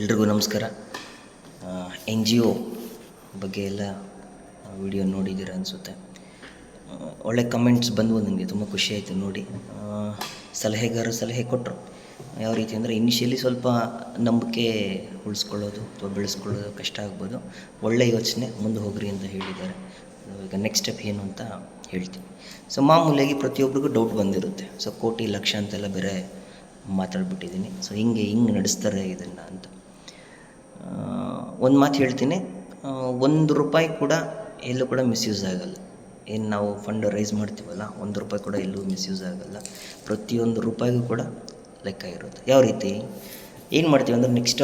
ಎಲ್ರಿಗೂ ನಮಸ್ಕಾರ. N G O ಬಗ್ಗೆ ಎಲ್ಲ ವಿಡಿಯೋ ನೋಡಿದ್ದೀರ ಅನಿಸುತ್ತೆ. ಒಳ್ಳೆ ಕಮೆಂಟ್ಸ್ ಬಂದವು ನನಗೆ ತುಂಬ ಖುಷಿ ಆಯಿತು ನೋಡಿ. ಸಲಹೆಗಾರರು ಸಲಹೆ ಕೊಟ್ಟರು ಯಾವ ರೀತಿ ಅಂದರೆ ಇನಿಷಿಯಲಿ ಸ್ವಲ್ಪ ನಂಬಿಕೆ ಉಳಿಸ್ಕೊಳ್ಳೋದು ಅಥವಾ ಬೆಳೆಸ್ಕೊಳ್ಳೋದು ಕಷ್ಟ ಆಗ್ಬೋದು. ಒಳ್ಳೆ ಯೋಚನೆ, ಮುಂದೆ ಹೋಗ್ರಿ ಅಂತ ಹೇಳಿದ್ದಾರೆ. ಈಗ ನೆಕ್ಸ್ಟ್ ಸ್ಟೆಪ್ ಏನು ಅಂತ ಹೇಳ್ತೀನಿ. ಸೊ ಮಾಮೂಲಿಯಾಗಿ ಪ್ರತಿಯೊಬ್ಬರಿಗೂ ಡೌಟ್ ಬಂದಿರುತ್ತೆ. ಸೊ ಕೋಟಿ ಲಕ್ಷ ಅಂತೆಲ್ಲ ಬೇರೆ ಮಾತಾಡ್ಬಿಟ್ಟಿದ್ದೀನಿ. ಸೊ ಹಿಂಗೆ ಹಿಂಗೆ ನಡೆಸ್ತಾರೆ ಇದನ್ನು ಅಂತ. ಒಂದು ಮಾತು ಹೇಳ್ತೀನಿ. ಒಂದು ರೂಪಾಯಿ ಕೂಡ ಎಲ್ಲೂ ಕೂಡ ಮಿಸ್ಯೂಸ್ ಆಗಲ್ಲ. ಏನು ನಾವು ಫಂಡ್ ರೈಸ್ ಮಾಡ್ತೀವಲ್ಲ, ಒಂದು ರೂಪಾಯಿ ಕೂಡ ಎಲ್ಲೂ ಮಿಸ್ಯೂಸ್ ಆಗಲ್ಲ. ಪ್ರತಿಯೊಂದು ರೂಪಾಯಿಗೂ ಕೂಡ ಲೆಕ್ಕ ಇರುತ್ತೆ. ಯಾವ ರೀತಿ? ಏನು ಮಾಡ್ತೀವಿ ಅಂದರೆ ನೆಕ್ಸ್ಟ್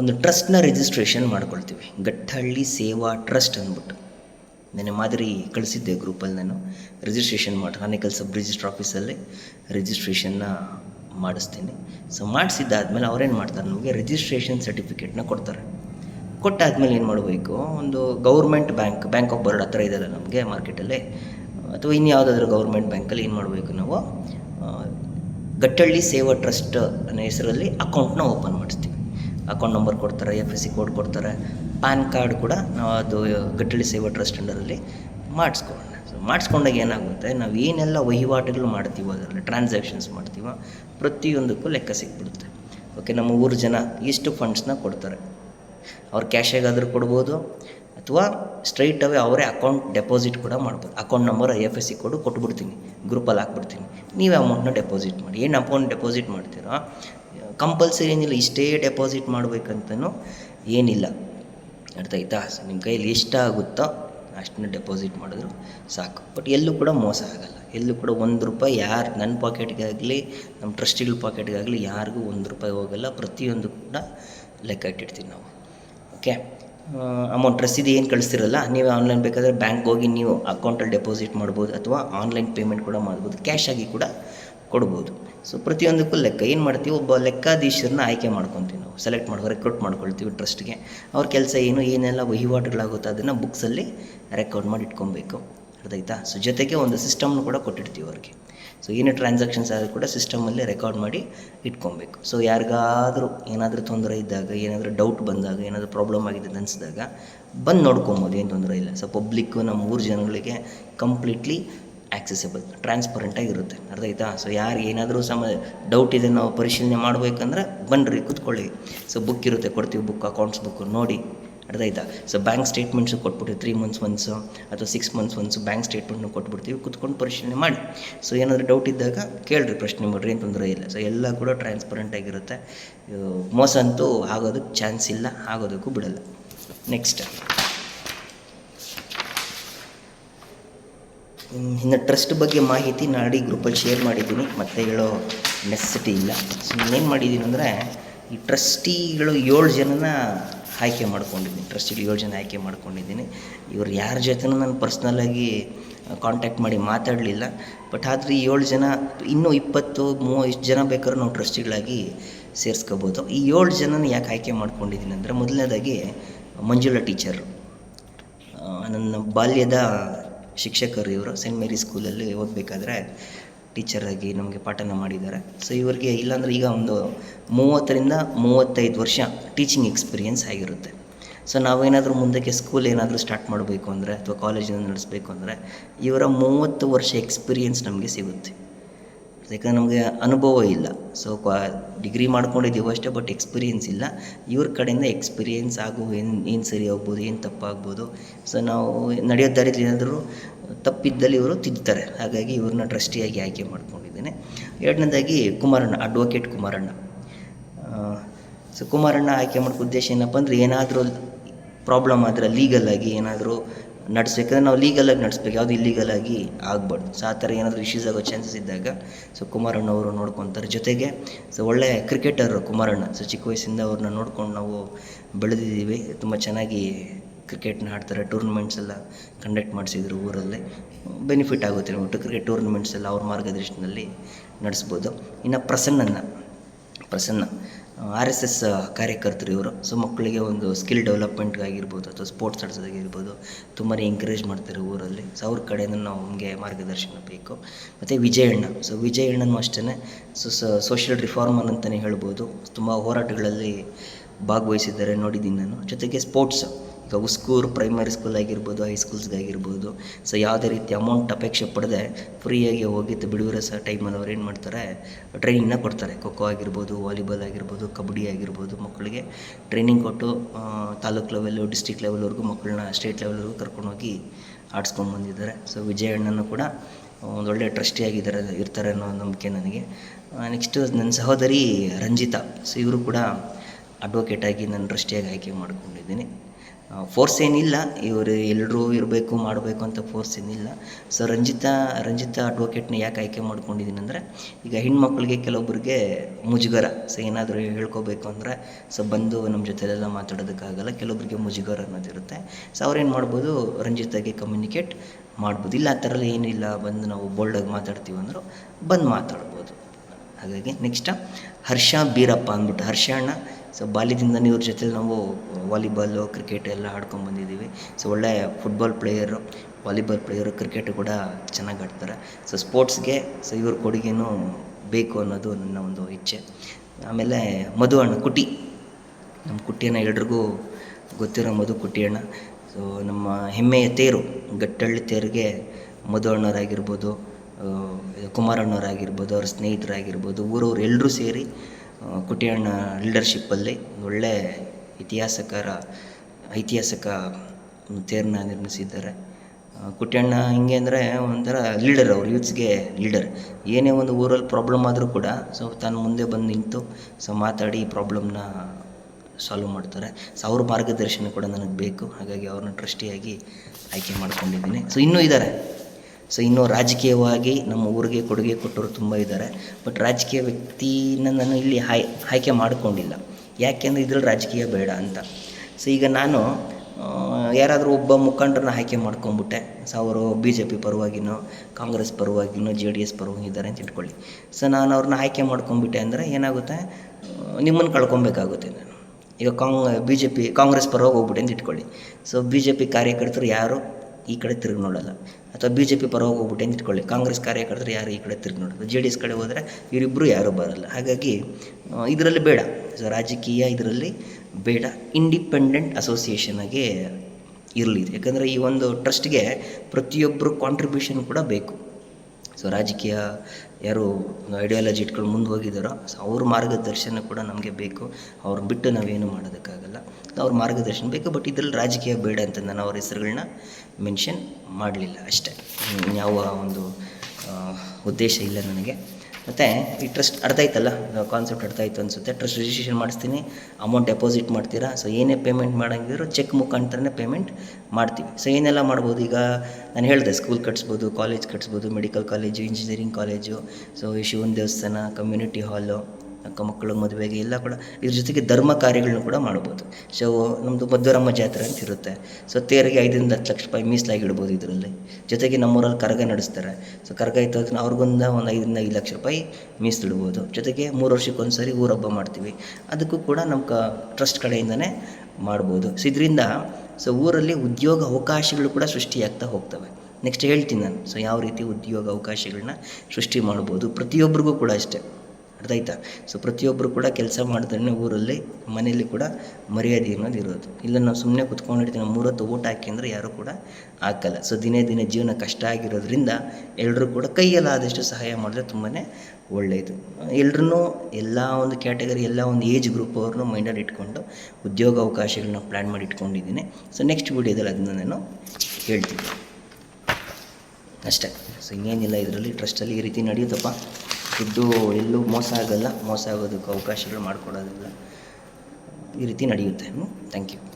ಒಂದು ಟ್ರಸ್ಟ್ನ ರಿಜಿಸ್ಟ್ರೇಷನ್ ಮಾಡ್ಕೊಳ್ತೀವಿ. ಗಟ್ಟಹಳ್ಳಿ ಸೇವಾ ಟ್ರಸ್ಟ್ ಅಂದ್ಬಿಟ್ಟು. ನೆನೆ ಮಾದರಿ ಕಳಿಸಿದ್ದೆ ಗ್ರೂಪಲ್ಲಿ ನಾನು. ರಿಜಿಸ್ಟ್ರೇಷನ್ ಮಾಡಿ ಆನೇಕಲ್ ಸಬ್ ರಿಜಿಸ್ಟ್ರ್ ಆಫೀಸಲ್ಲಿ ರಿಜಿಸ್ಟ್ರೇಷನ್ನ ಮಾಡಿಸ್ತೀನಿ. ಸೊ ಮಾಡಿಸಿದ್ದಾದ್ಮೇಲೆ ಅವ್ರೇನು ಮಾಡ್ತಾರೆ? ನಮಗೆ ರಿಜಿಸ್ಟ್ರೇಷನ್ ಸರ್ಟಿಫಿಕೇಟ್ನ ಕೊಡ್ತಾರೆ. ಕೊಟ್ಟಾದ್ಮೇಲೆ ಏನು ಮಾಡಬೇಕು? ಒಂದು government bank bank of Baroda ಹತ್ರ ಇದೆಯಲ್ಲ ನಮಗೆ ಮಾರ್ಕೆಟಲ್ಲಿ ಅಥವಾ ಇನ್ಯಾವುದಾದ್ರೂ ಗೌರ್ಮೆಂಟ್ ಬ್ಯಾಂಕಲ್ಲಿ ಏನು ಮಾಡಬೇಕು ನಾವು? ಗಟ್ಟಳ್ಳಿ ಸೇವಾ ಟ್ರಸ್ಟ್ ಅನ್ನೋ ಹೆಸರಲ್ಲಿ ಅಕೌಂಟ್ನ ಓಪನ್ ಮಾಡಿಸ್ತೀವಿ. ಅಕೌಂಟ್ ನಂಬರ್ ಕೊಡ್ತಾರೆ ಎಫ್ ಎಸ್ ಸಿ ಕೋಡ್ ಕೊಡ್ತಾರೆ. ಪ್ಯಾನ್ ಕಾರ್ಡ್ ಕೂಡ ನಾವು ಅದು ಗಟ್ಟಳ್ಳಿ ಸೇವಾ ಟ್ರಸ್ಟ್ ಅಂಡರಲ್ಲಿ ಮಾಡಿಸ್ಕೊಳ್ಳೋಣ ಸೊ ಮಾಡಿಸ್ಕೊಂಡಾಗ ಏನಾಗುತ್ತೆ? ನಾವು ಏನೆಲ್ಲ ವಹಿವಾಟುಗಳು ಮಾಡ್ತೀವೋ ಅದರಲ್ಲಿ ಟ್ರಾನ್ಸಾಕ್ಷನ್ಸ್ ಮಾಡ್ತೀವೋ, ಪ್ರತಿಯೊಂದಕ್ಕೂ ಲೆಕ್ಕ ಸಿಕ್ಬಿಡುತ್ತೆ ಓಕೆ ನಮ್ಮ ಊರು ಜನ ಇಷ್ಟು ಫಂಡ್ಸ್ನ ಕೊಡ್ತಾರೆ. ಅವ್ರು ಕ್ಯಾಶಾಗಾದರೂ ಕೊಡ್ಬೋದು, ಅಥವಾ ಸ್ಟ್ರೈಟ್ ಅವೇ ಅವರೇ ಅಕೌಂಟ್ ಡೆಪಾಸಿಟ್ ಕೂಡ ಮಾಡ್ಬೋದು. Account number I F S C ಕೊಡು ಕೊಟ್ಬಿಡ್ತೀನಿ. ಗ್ರೂಪಲ್ಲಿ ಹಾಕ್ಬಿಡ್ತೀನಿ. ನೀವೇ ಅಮೌಂಟ್ನ ಡೆಪಾಸಿಟ್ ಮಾಡಿ. ಏನು ಅಮೌಂಟ್ ಡೆಪಾಸಿಟ್ ಮಾಡ್ತೀರೋ? ಕಂಪಲ್ಸರಿ ಏನಿಲ್ಲ, ಇಷ್ಟೇ ಡೆಪಾಸಿಟ್ ಮಾಡಬೇಕಂತನೂ ಏನಿಲ್ಲ. ಅರ್ಥ ಆಯ್ತಾ? ನಿಮ್ಮ ಕೈಯಲ್ಲಿ ಎಷ್ಟಾಗುತ್ತೋ ಅಷ್ಟನ್ನ ಡೆಪಾಸಿಟ್ ಮಾಡಿದ್ರು ಸಾಕು. ಬಟ್ ಎಲ್ಲೂ ಕೂಡ ಮೋಸ ಆಗಲ್ಲ. ಎಲ್ಲೂ ಕೂಡ ಒಂದು ರೂಪಾಯಿ ಯಾರು ನನ್ನ ಪಾಕೆಟ್ಗಾಗಲಿ ನಮ್ಮ ಟ್ರಸ್ಟಿಗಳ ಪಾಕೆಟ್ಗಾಗಲಿ ಯಾರಿಗೂ ಒಂದು ರೂಪಾಯಿ ಹೋಗಲ್ಲ. ಪ್ರತಿಯೊಂದು ಕೂಡ ಲೆಕ್ಕ ಇಟ್ಟಿರ್ತೀವಿ ನಾವು. ಓಕೆ ಅಮೌಂಟ್ ರಸೀದಿ ಏನು ಕಳಿಸ್ತಿರಲ್ಲ, ನೀವು ಆನ್ಲೈನ್ ಬೇಕಾದರೆ ಬ್ಯಾಂಕ್ಗೆ ಹೋಗಿ ನೀವು ಅಕೌಂಟಲ್ಲಿ ಡೆಪಾಸಿಟ್ ಮಾಡ್ಬೋದು ಅಥವಾ ಆನ್ಲೈನ್ ಪೇಮೆಂಟ್ ಕೂಡ ಮಾಡ್ಬೋದು. ಕ್ಯಾಶ್ ಆಗಿ ಕೂಡ ಕೊಡ್ಬೋದು. ಸೊ ಪ್ರತಿಯೊಂದಕ್ಕೂ ಲೆಕ್ಕ, ಏನು ಮಾಡ್ತೀವಿ, ಒಬ್ಬ ಲೆಕ್ಕಾಧೀಶರನ್ನ ಆಯ್ಕೆ ಮಾಡ್ಕೊತೀವಿ ನಾವು. ಸೆಲೆಕ್ಟ್ ಮಾಡ್ಕೊ ರೆಕ್ರೂಟ್ ಮಾಡ್ಕೊಳ್ತೀವಿ ಟ್ರಸ್ಟ್ಗೆ ಅವ್ರ ಕೆಲಸ ಏನು, ಏನೆಲ್ಲ ವಹಿವಾಟುಗಳಾಗುತ್ತೋ ಅದನ್ನು ಬುಕ್ಸಲ್ಲಿ ರೆಕಾರ್ಡ್ ಮಾಡಿ ಇಟ್ಕೊಬೇಕು. ಅರ್ಥ ಆಯ್ತಾ ಸೊ ಜೊತೆಗೆ ಒಂದು ಸಿಸ್ಟಮ್ನ ಕೂಡ ಕೊಟ್ಟಿರ್ತೀವಿ ಅವ್ರಿಗೆ. ಸೊ ಏನೇ ಟ್ರಾನ್ಸಾಕ್ಷನ್ಸ್ ಆದರೂ ಕೂಡ ಸಿಸ್ಟಮಲ್ಲಿ ರೆಕಾರ್ಡ್ ಮಾಡಿ ಇಟ್ಕೊಬೇಕು. ಸೊ ಯಾರಿಗಾದರೂ ಏನಾದರೂ ತೊಂದರೆ ಇದ್ದಾಗ, ಏನಾದರೂ ಡೌಟ್ ಬಂದಾಗ, ಏನಾದರೂ ಪ್ರಾಬ್ಲಮ್ ಆಗಿದೆ ಅಂತ ಅನಿಸಿದಾಗ ಬಂದು ನೋಡ್ಕೊಬೋದು, ಏನು ತೊಂದರೆ ಇಲ್ಲ. ಸೊ ಪಬ್ಲಿಕ್ಕು ನಮ್ಮ ಮೂರು ಜನಗಳಿಗೆ ಕಂಪ್ಲೀಟ್ಲಿ ಆಕ್ಸೆಸಿಬಲ್ ಟ್ರಾನ್ಸ್ಪರೆಂಟಾಗಿರುತ್ತೆ ಅರ್ಥ ಆಯ್ತಾ? ಸೊ ಯಾರು ಏನಾದರೂ ಸಮ ಡೌಟ್ ಇದೆ, ನಾವು ಪರಿಶೀಲನೆ ಮಾಡಬೇಕಂದ್ರೆ ಬನ್ನಿರಿ ಕೂತ್ಕೊಳ್ಳಿ. ಸೊ ಬುಕ್ ಇರುತ್ತೆ, ಕೊಡ್ತೀವಿ ಬುಕ್ ಅಕೌಂಟ್ಸ್ ಬುಕ್ ನೋಡಿ. ಅರ್ಥ ಆಯ್ತಾ? ಸೊ ಬ್ಯಾಂಕ್ ಸ್ಟೇಟ್ಮೆಂಟ್ಸು ಕೊಟ್ಬಿಟ್ಟು ತ್ರೀ ಮಂತ್ಸ್ ಒನ್ಸು ಅಥವಾ ಸಿಕ್ಸ್ ಮಂತ್ಸ್ ಒನ್ಸು ಬ್ಯಾಂಕ್ ಸ್ಟೇಟ್ಮೆಂಟ್ನ ಕೊಟ್ಬಿಡ್ತೀವಿ, ಕುತ್ಕೊಂಡು ಪರಿಶೀಲನೆ ಮಾಡಿ. ಸೊ ಏನಾದರೂ ಡೌಟ್ ಇದ್ದಾಗ ಕೇಳಿರಿ, ಪ್ರಶ್ನೆ ಮಾಡಿರಿ, ಏನು ತೊಂದರೆ ಇಲ್ಲ. ಸೊ ಎಲ್ಲ ಕೂಡ ಟ್ರಾನ್ಸ್ಪರೆಂಟ್ ಆಗಿರುತ್ತೆ ಮೋಸ ಅಂತೂ ಆಗೋದಕ್ಕೆ ಚಾನ್ಸ್ ಇಲ್ಲ, ಆಗೋದಕ್ಕೂ ಬಿಡಲ್ಲ. ನೆಕ್ಸ್ಟ್ ಇನ್ನು ಟ್ರಸ್ಟ್ ಬಗ್ಗೆ ಮಾಹಿತಿ ನಾಡಿ ಗ್ರೂಪಲ್ಲಿ ಶೇರ್ ಮಾಡಿದ್ದೀನಿ. ಮತ್ತೆ ಹೇಳೋ ನೆಸೆಸಿಟಿ ಇಲ್ಲ. ಸೊ ಏನು ಮಾಡಿದ್ದೀನಿ ಅಂದರೆ, ಈ ಟ್ರಸ್ಟಿಗಳು ಏಳು ಜನನ ಆಯ್ಕೆ ಮಾಡ್ಕೊಂಡಿದ್ದೀನಿ. ಟ್ರಸ್ಟಿಗಳು ಏಳು ಜನ ಆಯ್ಕೆ ಮಾಡ್ಕೊಂಡಿದ್ದೀನಿ. ಇವ್ರು ಯಾರ ಜೊತೆನೂ ನಾನು ಪರ್ಸ್ನಲಾಗಿ ಕಾಂಟ್ಯಾಕ್ಟ್ ಮಾಡಿ ಮಾತಾಡಲಿಲ್ಲ. ಬಟ್ ಆದರೆ ಏಳು ಜನ, ಇನ್ನೂ ಇಪ್ಪತ್ತು ಮೂವ ಇಷ್ಟು ಜನ ಬೇಕಾದ್ರೂ ನಾವು ಟ್ರಸ್ಟಿಗಳಾಗಿ ಸೇರಿಸ್ಕೋಬೋದು. ಈ ಏಳು ಜನನ ಯಾಕೆ ಆಯ್ಕೆ ಮಾಡ್ಕೊಂಡಿದ್ದೀನಿ ಅಂದರೆ, ಮೊದಲನೇದಾಗಿ ಮಂಜುಳಾ ಟೀಚರು ನನ್ನ ಬಾಲ್ಯದ ಶಿಕ್ಷಕರು ಇವರು ಸೆಂಟ್ ಮೇರಿ ಸ್ಕೂಲಲ್ಲಿ ಓದಬೇಕಾದ್ರೆ ಟೀಚರಾಗಿ ನಮಗೆ ಪಾಠನ ಮಾಡಿದ್ದಾರೆ. ಸೊ ಇವರಿಗೆ ಇಲ್ಲಾಂದರೆ ಈಗ ಒಂದು ಮೂವತ್ತರಿಂದ ಮೂವತ್ತೈದು ವರ್ಷ ಟೀಚಿಂಗ್ ಎಕ್ಸ್ಪೀರಿಯೆನ್ಸ್ ಆಗಿರುತ್ತೆ. ಸೊ ನಾವೇನಾದರೂ ಮುಂದಕ್ಕೆ ಸ್ಕೂಲ್ ಏನಾದರೂ ಸ್ಟಾರ್ಟ್ ಮಾಡಬೇಕು ಅಂದರೆ ಅಥವಾ ಕಾಲೇಜನ್ನು ನಡೆಸಬೇಕು ಅಂದರೆ ಇವರ ಮೂವತ್ತು ವರ್ಷ ಎಕ್ಸ್ಪೀರಿಯೆನ್ಸ್ ನಮಗೆ ಸಿಗುತ್ತೆ. ಯಾಕಂದರೆ ನಮಗೆ ಅನುಭವ ಇಲ್ಲ. ಸೊ ಕ್ವಾ ಡಿಗ್ರಿ ಮಾಡ್ಕೊಂಡಿದ್ದೀವಿ ಅಷ್ಟೇ ಬಟ್ ಎಕ್ಸ್ಪೀರಿಯೆನ್ಸ್ ಇಲ್ಲ. ಇವ್ರ ಕಡೆಯಿಂದ ಎಕ್ಸ್ಪೀರಿಯೆನ್ಸ್ ಆಗು, ಏನು ಏನು ಸರಿ ಹೋಗ್ಬೋದು ಏನು ತಪ್ಪಾಗ್ಬೋದು. ಸೊ ನಾವು ನಡೆಯೋ ದಾರಿ ಏನಾದರೂ ತಪ್ಪಿದ್ದಲ್ಲಿ ಇವರು ತಿದ್ದುತ್ತಾರೆ ಹಾಗಾಗಿ ಇವ್ರನ್ನ ಟ್ರಸ್ಟಿಯಾಗಿ ಆಯ್ಕೆ ಮಾಡ್ಕೊಂಡಿದ್ದೇನೆ. ಎರಡನೇದಾಗಿ ಕುಮಾರಣ್ಣ ಅಡ್ವೊಕೇಟ್ ಕುಮಾರಣ್ಣ. ಸೊ ಕುಮಾರಣ್ಣ ಆಯ್ಕೆ ಮಾಡೋಕ್ಕೆ ಉದ್ದೇಶ ಏನಪ್ಪ ಅಂದರೆ ಏನಾದರೂ ಪ್ರಾಬ್ಲಮ್ ಆದರೆ ಲೀಗಲಾಗಿ ಏನಾದರೂ ನಡೆಸ್ಬೇಕಂದ್ರೆ ನಾವು ಲೀಗಲಾಗಿ ನಡೆಸ್ಬೇಕು. ಯಾವುದು ಇಲ್ಲೀಗಲಾಗಿ ಆಗಬಾರ್ದು. ಸೊ ಆ ಥರ ಏನಾದರೂ ಇಶ್ಯೂಸ್ ಆಗೋ ಚಾನ್ಸಸ್ ಇದ್ದಾಗ ಸೊ ಕುಮಾರಣ್ಣ ಅವರು ನೋಡ್ಕೊತಾರೆ. ಜೊತೆಗೆ ಸೊ ಒಳ್ಳೆ ಕ್ರಿಕೆಟರ್ ಕುಮಾರಣ್ಣ. ಸೊ ಚಿಕ್ಕ ವಯಸ್ಸಿಂದ ಅವ್ರನ್ನ ನೋಡ್ಕೊಂಡು ನಾವು ಬೆಳೆದಿದ್ದೀವಿ. ತುಂಬ ಚೆನ್ನಾಗಿ ಕ್ರಿಕೆಟ್ನ ಆಡ್ತಾರೆ. ಟೂರ್ನಮೆಂಟ್ಸ್ ಎಲ್ಲ ಕಂಡಕ್ಟ್ ಮಾಡಿಸಿದ್ರು ಊರಲ್ಲಿ. ಬೆನಿಫಿಟ್ ಆಗುತ್ತೆ ಒಟ್ಟು ಕ್ರಿಕೆಟ್ ಟೂರ್ನಮೆಂಟ್ಸ್ ಎಲ್ಲ ಅವ್ರ ಮಾರ್ಗದರ್ಶನದಲ್ಲಿ ನಡೆಸ್ಬೋದು. ಇನ್ನು ಪ್ರಸನ್ನನ ಪ್ರಸನ್ನ. ಆರ್ ಎಸ್ ಎಸ್ ಕಾರ್ಯಕರ್ತರು ಇವರು. ಸೊ ಮಕ್ಕಳಿಗೆ ಒಂದು ಸ್ಕಿಲ್ ಡೆವಲಪ್ಮೆಂಟ್ಗಾಗಿರ್ಬೋದು ಅಥವಾ ಸ್ಪೋರ್ಟ್ಸ್ ಆಡ್ಸೋದಾಗಿರ್ಬೋದು ತುಂಬಾ ಎಂಕರೇಜ್ ಮಾಡ್ತಾರೆ ಊರಲ್ಲಿ. ಸೊ ಅವ್ರ ಕಡೆಯಿಂದ ನಾವು ನಮಗೆ ಮಾರ್ಗದರ್ಶನ ಬೇಕು. ಮತ್ತು ವಿಜಯಣ್ಣ. ಸೊ ವಿಜಯಣ್ಣನೂ ಅಷ್ಟೇ ಸೊ ಸೋಷಿಯಲ್ ರಿಫಾರ್ಮರ್ ಅಂತಲೇ ಹೇಳ್ಬೋದು. ತುಂಬ ಹೋರಾಟಗಳಲ್ಲಿ ಭಾಗವಹಿಸಿದ್ದಾರೆ ನೋಡಿದ್ದೀನಿ ನಾನು. ಜೊತೆಗೆ ಸ್ಪೋರ್ಟ್ಸ್ ಉಸ್ಕೂರು ಪ್ರೈಮರಿ ಸ್ಕೂಲ್ ಆಗಿರ್ಬೋದು ಹೈಸ್ಕೂಲ್ಸ್ಗಾಗಿರ್ಬೋದು ಸೊ ಯಾವುದೇ ರೀತಿ ಅಮೌಂಟ್ ಅಪೇಕ್ಷೆ ಪಡದೆ ಫ್ರೀಯಾಗಿ ಹೋಗಿದ್ದು ಬಿಡುವರ ಸಹ ಟೈಮಲ್ಲಿ ಅವ್ರು ಏನು ಮಾಡ್ತಾರೆ ಟ್ರೈನಿಂಗ್ನ ಕೊಡ್ತಾರೆ. ಖೋಖೋ ಆಗಿರ್ಬೋದು ವಾಲಿಬಾಲ್ ಆಗಿರ್ಬೋದು, ಕಬಡ್ಡಿ ಆಗಿರ್ಬೋದು ಮಕ್ಕಳಿಗೆ ಟ್ರೈನಿಂಗ್ ಕೊಟ್ಟು ತಾಲೂಕು ಲೆವೆಲ್ಲು ಡಿಸ್ಟಿಕ್ ಲೆವೆಲ್ವರೆಗೂ ಮಕ್ಕಳನ್ನ ಸ್ಟೇಟ್ ಲೆವೆಲ್ವರೆಗೂ ಕರ್ಕೊಂಡೋಗಿ ಆಡಿಸ್ಕೊಂಡು ಬಂದಿದ್ದಾರೆ. ಸೊ ವಿಜಯಣ್ಣನೂ ಕೂಡ ಒಂದು ಟ್ರಸ್ಟಿಯಾಗಿದ್ದಾರೆ ಇರ್ತಾರೆ ಅನ್ನೋ ನಂಬಿಕೆ ನನಗೆ. ನೆಕ್ಸ್ಟು ನನ್ನ ಸಹೋದರಿ ರಂಜಿತಾ. ಸೊ ಇವರು ಕೂಡ ಅಡ್ವೊಕೇಟ್ ಆಗಿ ನಾನು ದೃಷ್ಟಿಯಾಗಿ ಆಯ್ಕೆ ಮಾಡಿಕೊಂಡಿದ್ದೀನಿ. ಫೋರ್ಸ್ ಏನಿಲ್ಲ, ಇವರು ಎಲ್ಲರೂ ಇರಬೇಕು, ಮಾಡಬೇಕು ಅಂತ ಫೋರ್ಸ್ ಏನಿಲ್ಲ. ಸೊ ರಂಜಿತಾ ರಂಜಿತಾ ಅಡ್ವೊಕೇಟ್ನ ಯಾಕೆ ಆಯ್ಕೆ ಮಾಡ್ಕೊಂಡಿದ್ದೀನಿ ಅಂದರೆ, ಈಗ ಹೆಣ್ಮಕ್ಳಿಗೆ ಕೆಲವೊಬ್ಬರಿಗೆ ಮುಜುಗರ ಸೊ ಏನಾದರೂ ಹೇಳ್ಕೋಬೇಕು ಅಂದರೆ ಸೊ ಬಂದು ನಮ್ಮ ಜೊತೆಲೆಲ್ಲ ಮಾತಾಡೋದಕ್ಕಾಗಲ್ಲ ಕೆಲವೊಬ್ಬರಿಗೆ ಮುಜುಗರ ಅನ್ನೋದಿರುತ್ತೆ ಸೊ ಅವ್ರೇನು ಮಾಡ್ಬೋದು, ರಂಜಿತಾಗೆ ಕಮ್ಯುನಿಕೇಟ್ ಮಾಡ್ಬೋದು. ಇಲ್ಲ, ಆ ಥರ ಏನಿಲ್ಲ, ಬಂದು ನಾವು ಬೋಲ್ಡಾಗಿ ಮಾತಾಡ್ತೀವಿ ಅಂದರು, ಬಂದು ಮಾತಾಡ್ಬೋದು. ಹಾಗಾಗಿ ನೆಕ್ಸ್ಟ್ ಹರ್ಷ ಬೀರಪ್ಪ ಅಂದ್ಬಿಟ್ಟು, ಹರ್ಷ ಅಣ್ಣ ಸೊ ಬಾಲ್ಯದಿಂದನೇ ಇವ್ರ ಜೊತೆಲಿ ನಾವು ವಾಲಿಬಾಲು ಕ್ರಿಕೆಟ್ ಎಲ್ಲ ಆಡ್ಕೊಂಡು ಬಂದಿದ್ದೀವಿ. ಸೊ ಒಳ್ಳೆಯ football player volleyball player cricket ಕೂಡ ಚೆನ್ನಾಗಿ ಆಡ್ತಾರೆ. ಸೊ ಸ್ಪೋರ್ಟ್ಸ್ಗೆ ಸೊ ಇವ್ರ ಕೊಡುಗೆನೂ ಬೇಕು ಅನ್ನೋದು ನನ್ನ ಒಂದು ಇಚ್ಛೆ. ಆಮೇಲೆ ಮಧು ಅಣ್ಣ ಕುಟಿ ನಮ್ಮ ಕುಟ್ಟಿಯಣ್ಣ ಎಲ್ರಿಗೂ ಗೊತ್ತಿರೋ ಮಧು ಕುಟ್ಟಿಯಣ್ಣ ಸೊ ನಮ್ಮ ಹೆಮ್ಮೆಯ ತೇರು, ಗಟ್ಟಳ್ಳಿ ತೇರಿಗೆ ಮಧು ಅಣ್ಣವರಾಗಿರ್ಬೋದು ಕುಮಾರಣ್ಣವರಾಗಿರ್ಬೋದು ಅವ್ರ ಸ್ನೇಹಿತರಾಗಿರ್ಬೋದು, ಊರವ್ರು ಎಲ್ಲರೂ ಸೇರಿ ಆ, ಕುಟ್ಟಿಯಣ್ಣ ಲೀಡರ್ಶಿಪ್ಪಲ್ಲಿ ಒಳ್ಳೆ ಇತಿಹಾಸಕಾರ ಐತಿಹಾಸಿಕ ತೇರನ್ನ ನಿರ್ಮಿಸಿದ್ದಾರೆ. ಕುಟಿಯಣ್ಣ ಹಿಂಗೆ ಅಂದರೆ ಒಂಥರ ಲೀಡರ್ ಅವರು ಯೂತ್ಸ್ಗೆ ಲೀಡರ್ ಏನೇ ಒಂದು ಊರಲ್ಲಿ ಪ್ರಾಬ್ಲಮ್ ಆದರೂ ಕೂಡ ಸೊ ತಾನು ಮುಂದೆ ಬಂದು ನಿಂತು ಸೊ ಮಾತಾಡಿ ಈ ಪ್ರಾಬ್ಲಮ್ನ ಸಾಲ್ವ್ ಮಾಡ್ತಾರೆ. ಸೊ ಅವ್ರ ಮಾರ್ಗದರ್ಶನ ಕೂಡ ನನಗೆ ಬೇಕು. ಹಾಗಾಗಿ ಅವ್ರನ್ನ ಟ್ರಸ್ಟಿಯಾಗಿ ಆಯ್ಕೆ ಮಾಡ್ಕೊಂಡಿದ್ದೀನಿ. ಸೊ ಇನ್ನೂ ಇದ್ದಾರೆ ಸೊ ಇನ್ನೂ ರಾಜಕೀಯವಾಗಿ ನಮ್ಮ ಊರಿಗೆ ಕೊಡುಗೆ ಕೊಟ್ಟವರು ತುಂಬ ಇದ್ದಾರೆ. ಬಟ್ ರಾಜಕೀಯ ವ್ಯಕ್ತಿನ ನಾನು ಇಲ್ಲಿ ಆಯ್ ಆಯ್ಕೆ ಮಾಡಿಕೊಂಡಿಲ್ಲ. ಯಾಕೆಂದರೆ ಇದ್ರಲ್ಲಿ ರಾಜಕೀಯ ಬೇಡ ಅಂತ. ಸೊ ಈಗ ನಾನು ಯಾರಾದರೂ ಒಬ್ಬ ಮುಖಂಡರನ್ನ ಆಯ್ಕೆ ಮಾಡ್ಕೊಂಬಿಟ್ಟೆ ಸೊ ಅವರು ಬಿ ಜೆ ಪಿ ಪರವಾಗಿನೋ, ಕಾಂಗ್ರೆಸ್ ಪರವಾಗಿನೋ, ಜೆ ಡಿ ಎಸ್ ಪರವಾಗಿ ಇದ್ದಾರೆ ಅಂತ ಇಟ್ಕೊಳ್ಳಿ. ಸೊ ನಾನು ಅವ್ರನ್ನ ಆಯ್ಕೆ ಮಾಡ್ಕೊಂಬಿಟ್ಟೆ ಅಂದರೆ ಏನಾಗುತ್ತೆ? ನಿಮ್ಮನ್ನು ಕಳ್ಕೊಬೇಕಾಗುತ್ತೆ ನಾನು. ಈಗ ಕಾಂಗ್ ಬಿ ಜೆ ಪಿ ಕಾಂಗ್ರೆಸ್ ಪರವಾಗಿ ಹೋಗ್ಬಿಟ್ಟೆ ಅಂತ ಇಟ್ಕೊಳ್ಳಿ. ಸೊ ಬಿ ಜೆ ಪಿ ಕಾರ್ಯಕರ್ತರು ಯಾರು? ಈ ಕಡೆ ತಿರುಗಿ ನೋಡೋಲ್ಲ ಅಥವಾ ಬಿ ಜೆ ಪಿ ಪರವಾಗಿ ಹೋಗ್ಬಿಟ್ಟೆ ಅಂತ ಇಟ್ಕೊಳ್ಳಿ ಕಾಂಗ್ರೆಸ್ ಕಾರ್ಯಕರ್ತರು ಯಾರು ಈ ಕಡೆ ತಿರುಗಿ ನೋಡೋದು? ಜೆ ಡಿ ಎಸ್ ಕಡೆ ಹೋದರೆ ಇವರಿಬ್ಬರು ಯಾರೂ ಬರಲ್ಲ. ಹಾಗಾಗಿ ಇದರಲ್ಲಿ ಬೇಡ. ಸೊ ರಾಜಕೀಯ ಇದರಲ್ಲಿ ಬೇಡ. ಇಂಡಿಪೆಂಡೆಂಟ್ ಅಸೋಸಿಯೇಷನಾಗೆ ಇರಲಿ. ಯಾಕಂದರೆ ಈ ಒಂದು ಟ್ರಸ್ಟ್ಗೆ ಪ್ರತಿಯೊಬ್ಬರು ಕಾಂಟ್ರಿಬ್ಯೂಷನ್ ಕೂಡ ಬೇಕು. ಸೊ ರಾಜಕೀಯ ಯಾರು ಐಡಿಯಾಲಜಿ ಇಟ್ಕೊಂಡು ಮುಂದೆ ಹೋಗಿದ್ದಾರೋ, ಸೊ ಅವ್ರ ಮಾರ್ಗದರ್ಶನ ಕೂಡ ನಮಗೆ ಬೇಕು. ಅವ್ರು ಬಿಟ್ಟು ನಾವೇನು ಮಾಡೋದಕ್ಕಾಗಲ್ಲ. ಅವ್ರ ಮಾರ್ಗದರ್ಶನ ಬೇಕು ಬಟ್ ಇದರಲ್ಲಿ ರಾಜಕೀಯ ಬೇಡ ಅಂತ ನಾನು ಅವ್ರ ಹೆಸರುಗಳನ್ನ ಮೆನ್ಷನ್ ಮಾಡಲಿಲ್ಲ ಅಷ್ಟೇ. ಯಾವ ಒಂದು ಉದ್ದೇಶ ಇಲ್ಲ ನನಗೆ. ಮತ್ತು ಈ ಟ್ರಸ್ಟ್ ಅರ್ಥ ಆಯ್ತಲ್ಲ ಕಾನ್ಸೆಪ್ಟ್ ಅರ್ಥ ಆಯ್ತು ಅನಿಸುತ್ತೆ. ಟ್ರಸ್ಟ್ ರಿಜಿಸ್ಟ್ರೇಷನ್ ಮಾಡಿಸ್ತೀನಿ. ಅಮೌಂಟ್ ಡೆಪಾಸಿಟ್ ಮಾಡ್ತೀರಾ? ಸೊ ಏನೇ ಪೇಮೆಂಟ್ ಮಾಡಂಗಿದ್ರು ಚೆಕ್ ಮುಖಾಂತರನೇ ಪೇಮೆಂಟ್ ಮಾಡ್ತೀವಿ. ಸೊ ಏನೆಲ್ಲ ಮಾಡ್ಬೋದು? ಈಗ ನಾನು ಹೇಳಿದೆ ಸ್ಕೂಲ್ ಕಟ್ಸ್ಬೋದು college ಕಟ್ಸ್ಬೋದು medical college engineering college so ಶಿವನ ದೇವಸ್ಥಾನ ಕಮ್ಯುನಿಟಿ ಹಾಲು ಅಕ್ಕ ಮಕ್ಕಳು ಮದುವೆಗೆ ಎಲ್ಲ ಕೂಡ ಇದ್ರ ಜೊತೆಗೆ ಧರ್ಮ ಕಾರ್ಯಗಳನ್ನು ಕೂಡ ಮಾಡ್ಬೋದು. ಸೊ ನಮ್ಮದು ಮದ್ದೂರಮ್ಮ ಜಾತ್ರೆ ಅಂತ ಇರುತ್ತೆ. ಸೊ ತೇರಿಗೆ ಐದರಿಂದ ಹತ್ತು ಲಕ್ಷ ರೂಪಾಯಿ ಮೀಸಲಾಗಿ ಇಡ್ಬೋದು ಇದರಲ್ಲಿ. ಜೊತೆಗೆ ನಮ್ಮೂರಲ್ಲಿ ಕರಗ ನಡೆಸ್ತಾರೆ. ಸೊ ಕರಗ ಇತ್ತು ಅವ್ರಿಗೊಂದು ಒಂದು ಐದರಿಂದ ಐದು ಲಕ್ಷ ರೂಪಾಯಿ ಮೀಸಲಿಡ್ಬೋದು. ಜೊತೆಗೆ ಮೂರು ವರ್ಷಕ್ಕೊಂದು ಸರಿ ಊರ ಹಬ್ಬ ಮಾಡ್ತೀವಿ. ಅದಕ್ಕೂ ಕೂಡ ನಮ್ಮ ಟ್ರಸ್ಟ್ ಕಡೆಯಿಂದನೇ ಮಾಡ್ಬೋದು. ಸೊ ಇದರಿಂದ ಸೊ ಊರಲ್ಲಿ ಉದ್ಯೋಗ ಅವಕಾಶಗಳು ಕೂಡ ಸೃಷ್ಟಿಯಾಗ್ತಾ ಹೋಗ್ತವೆ. ನೆಕ್ಸ್ಟ್ ಹೇಳ್ತೀನಿ ನಾನು. ಸೊ ಯಾವ ರೀತಿ ಉದ್ಯೋಗ ಅವಕಾಶಗಳನ್ನ ಸೃಷ್ಟಿ ಮಾಡ್ಬೋದು ಪ್ರತಿಯೊಬ್ಬರಿಗೂ ಕೂಡ ಅಷ್ಟೇ. ಅರ್ಥ ಆಯ್ತಾ? ಸೊ ಪ್ರತಿಯೊಬ್ಬರು ಕೂಡ ಕೆಲಸ ಮಾಡಿದ್ರೆ ಊರಲ್ಲಿ, ಮನೆಯಲ್ಲಿ ಕೂಡ ಮರ್ಯಾದೆ ಅನ್ನೋದು ಇರೋದು. ಇಲ್ಲ, ನಾವು ಸುಮ್ಮನೆ ಕುತ್ಕೊಂಡಿರ್ತೀವಿ ನಮ್ಮ ಮೂರೊತ್ತು ಊಟ ಹಾಕಿ ಅಂದರೆ ಯಾರೂ ಕೂಡ ಹಾಕಲ್ಲ. ಸೊ ದಿನೇ ದಿನೇ ಜೀವನ ಕಷ್ಟ ಆಗಿರೋದ್ರಿಂದ ಎಲ್ಲರೂ ಕೂಡ ಕೈಯಲ್ಲಾದಷ್ಟು ಸಹಾಯ ಮಾಡಿದ್ರೆ ತುಂಬಾ ಒಳ್ಳೆಯದು ಎಲ್ಲರೂ ಎಲ್ಲ ಒಂದು ಕ್ಯಾಟಗರಿ, ಎಲ್ಲ ಒಂದು ಏಜ್ ಗ್ರೂಪ್ ಅವ್ರನ್ನೂ ಮೈಂಡಲ್ಲಿ ಇಟ್ಕೊಂಡು ಉದ್ಯೋಗ ಅವಕಾಶಗಳನ್ನ ಪ್ಲ್ಯಾನ್ ಮಾಡಿ ಇಟ್ಕೊಂಡಿದ್ದೀನಿ. ಸೊ ನೆಕ್ಸ್ಟ್ ವೀಡಿಯೋದಲ್ಲಿ ಅದನ್ನು ನಾನು ಹೇಳ್ತೀನಿ. ಅಷ್ಟೇ. ಸೊ ಇನ್ನೇನಿಲ್ಲ, ಇದರಲ್ಲಿ ಟ್ರಸ್ಟಲ್ಲಿ ಈ ರೀತಿ ನಡೆಯುತ್ತಪ್ಪ. ದುಡ್ಡು ಎಲ್ಲೂ ಮೋಸ ಆಗಲ್ಲ. ಮೋಸ ಆಗೋದಕ್ಕೆ ಅವಕಾಶಗಳು ಮಾಡಿಕೊಡೋದಿಲ್ಲ. ಈ ರೀತಿ ನಡೆಯುತ್ತೆ. Thank you